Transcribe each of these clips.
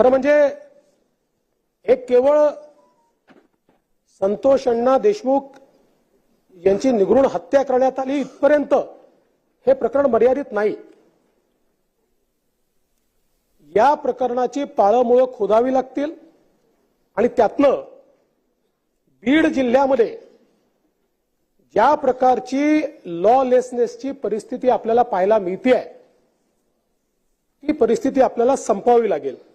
खरं म्हणजे हे केवळ संतोष अण्णा देशमुख यांची निगृण हत्या करण्यात आली इथपर्यंत हे प्रकरण मर्यादित नाही. या प्रकरणाची पाळंमुळं खोदावी लागतील आणि त्यातनं बीड जिल्ह्यामध्ये ज्या प्रकारची लॉलेसनेसची परिस्थिती आपल्याला पाहायला मिळते ती परिस्थिती आपल्याला संपवावी लागेल.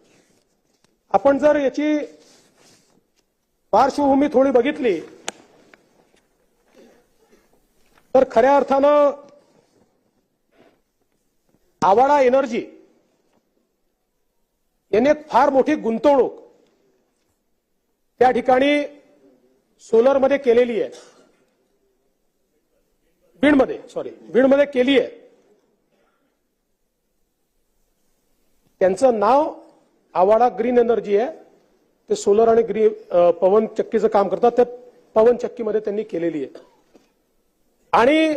आपण जर याची पार्श्वभूमी थोडी बघितली तर खऱ्या अर्थानं आवाडा एनर्जी याने फार मोठी गुंतवणूक त्या ठिकाणी सोलरमध्ये केलेली आहे. बीडमध्ये सॉरी बीडमध्ये केली आहे. त्यांचं नाव आवाडा ग्रीन एनर्जी आहे. ते सोलर आणि ग्री पवन चक्कीचं काम करतात. ते पवन चक्कीमध्ये त्यांनी केलेली आहे. आणि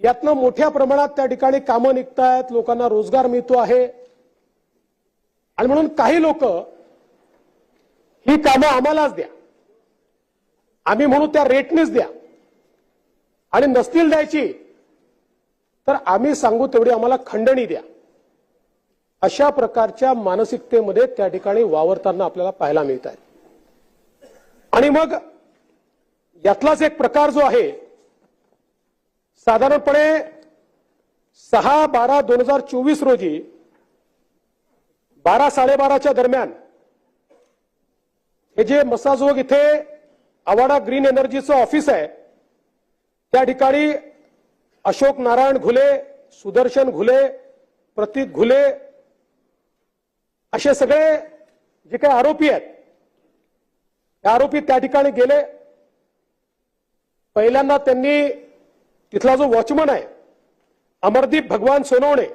यातनं मोठ्या प्रमाणात त्या ठिकाणी कामं निघतायत. लोकांना रोजगार मिळतो आहे. आणि म्हणून काही लोक ही कामं आम्हालाच द्या. आम्ही म्हणू त्या रेटनेच द्या. आणि नसतील द्यायची तर आम्ही सांगू तेवढी आम्हाला खंडणी द्या. अशा प्रकारच्या मानसिकतेमध्ये त्या ठिकाणी वावरताना आपल्याला पाहायला मिळत आहे आणि मग यातलाच एक प्रकार जो आहे साधारणपणे सहा बारा दोन हजार चोवीस रोजी बारा साडेबाराच्या दरम्यान हे जे मसाजोग इथे आवाडा ग्रीन एनर्जीचं ऑफिस आहे त्या ठिकाणी अशोक नारायण घुले सुदर्शन घुले प्रतीक घुले असे सगळे जे काही आरोपी आहेत हे आरोपी त्या ठिकाणी गेले. पहिल्यांदा त्यांनी तिथला जो वॉचमन आहे अमरदीप भगवान सोनवणे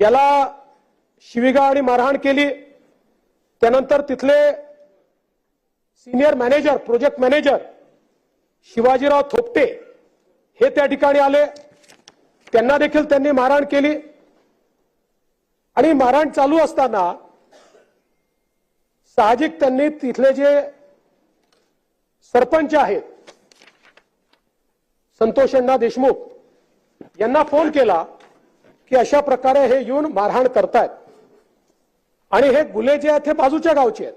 याला शिविगा आणि मारहाण केली. त्यानंतर तिथले senior manager project manager Shivajirao Thopate हे त्या ठिकाणी आले. त्यांना देखील त्यांनी मारहाण केली. आणि मारहाण चालू असताना साहजिक त्यांनी तिथले जे सरपंच आहेत संतोष अण्णा देशमुख यांना फोन केला की अशा प्रकारे हे येऊन मारहाण करतायत. आणि हे गुले जे आहेत हे बाजूच्या गावचे आहेत.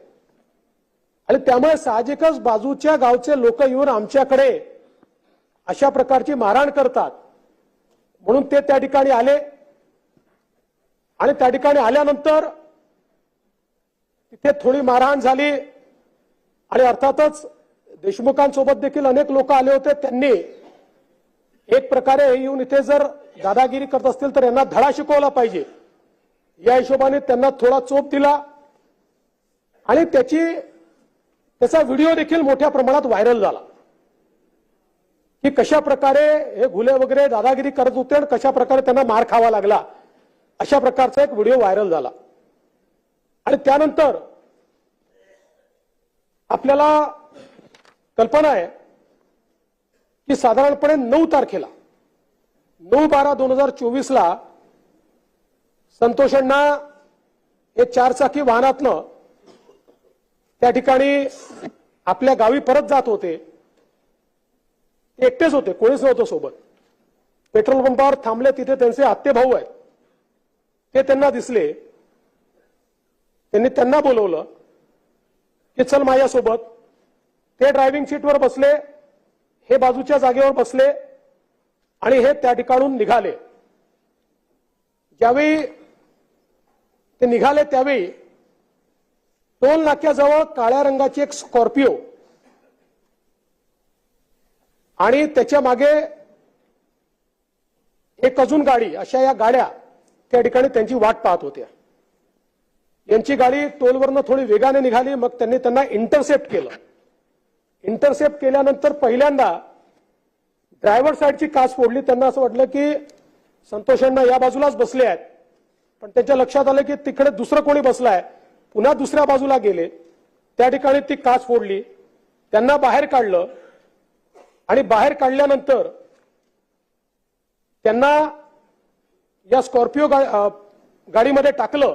आणि त्यामुळे साहजिकच बाजूच्या गावचे लोक येऊन आमच्याकडे अशा प्रकारची मारहाण करतात. म्हणून ते त्या ठिकाणी आले. आणि त्या ठिकाणी आल्यानंतर तिथे थोडी मारहाण झाली. आणि अर्थातच देशमुखांसोबत देखील अनेक लोक आले होते. त्यांनी एक प्रकारे येऊन इथे जर दादागिरी करत असतील तर यांना धडा शिकवला पाहिजे. या हिशोबाने त्यांना थोडा चोप दिला. आणि त्याची त्याचा व्हिडिओ देखील मोठ्या प्रमाणात व्हायरल झाला. की कशा प्रकारे हे घुले वगैरे दादागिरी करत होते आणि कशा प्रकारे त्यांना मार खावा लागला. अशा प्रकारचा एक व्हिडिओ व्हायरल झाला. आणि त्यानंतर आपल्याला कल्पना आहे की साधारणपणे नऊ तारखेला नऊ बारा दोन हजार चोवीसला संतोषांना हे चारचाकी वाहनातनं त्या ठिकाणी आपल्या गावी परत जात होते. एकटेच होते कोणीच नव्हतं सोबत. पेट्रोल पंपावर थांबले तिथे त्यांचे आत्ते भाऊ आहेत. ते त्यांना दिसले. त्यांनी त्यांना बोलवलं की चल माझ्यासोबत. ते ड्रायव्हिंग सीटवर बसले हे बाजूच्या जागेवर बसले आणि हे त्या ठिकाणून निघाले. ज्यावेळी ते निघाले त्यावेळी टोल नाक्याजवळ काळ्या रंगाची एक स्कॉर्पिओ आणि त्याच्यामागे एक अजून गाडी अशा या गाड्या त्या ठिकाणी त्यांची वाट पाहत होत्या. यांची गाडी टोलवरनं थोडी वेगाने निघाली मग त्यांनी त्यांना इंटरसेप्ट केलं. इंटरसेप्ट केल्यानंतर पहिल्यांदा ड्रायव्हर साईडची काच फोडली. त्यांना असं वाटलं की संतोषांना या बाजूलाच बसले आहेत. पण त्यांच्या लक्षात आलं की तिकडे दुसरं कोणी बसलाय पुन्हा दुसऱ्या बाजूला गेले. त्या ठिकाणी ती काच फोडली. त्यांना बाहेर काढलं. आणि बाहेर काढल्यानंतर त्यांना या स्कॉर्पिओ गा- गाडीमध्ये टाकलं